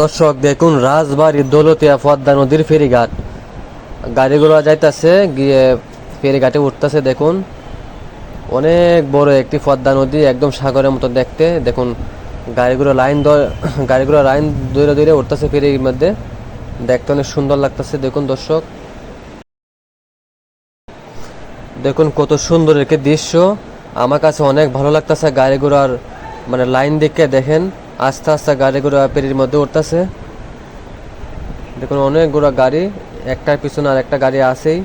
দর্শক দেখুন রাজবাড়ির দৌলতিয়া পদ্মা নদীর ফেরিঘাট। গাড়িগুলো যাইতাছে, গিয়ে ফেরিঘাটে উঠতেছে, দেখুন। অনেক বড় একটি পদ্মা নদী, একদম সাগরের মতো দেখতে। দেখুন, গাড়িগুলো লাইন গাড়িগুলো লাইন ধরে ধরে উঠতেছে ফেরির মধ্যে। দেখতে অনেক সুন্দর লাগতেছে, দেখুন দর্শক। দেখুন, কত সুন্দর একটি দৃশ্য। আমার কাছে অনেক ভালো লাগতেছে গাড়ি ঘোড়ার মানে লাইন দেখে দেখেন। আস্তে আস্তে গাড়ি পেরির মধ্যে উঠতেছে। দেখুন, অনেকগুলো গাড়ি, একটার পিছনে আর একটা গাড়ি আছেই।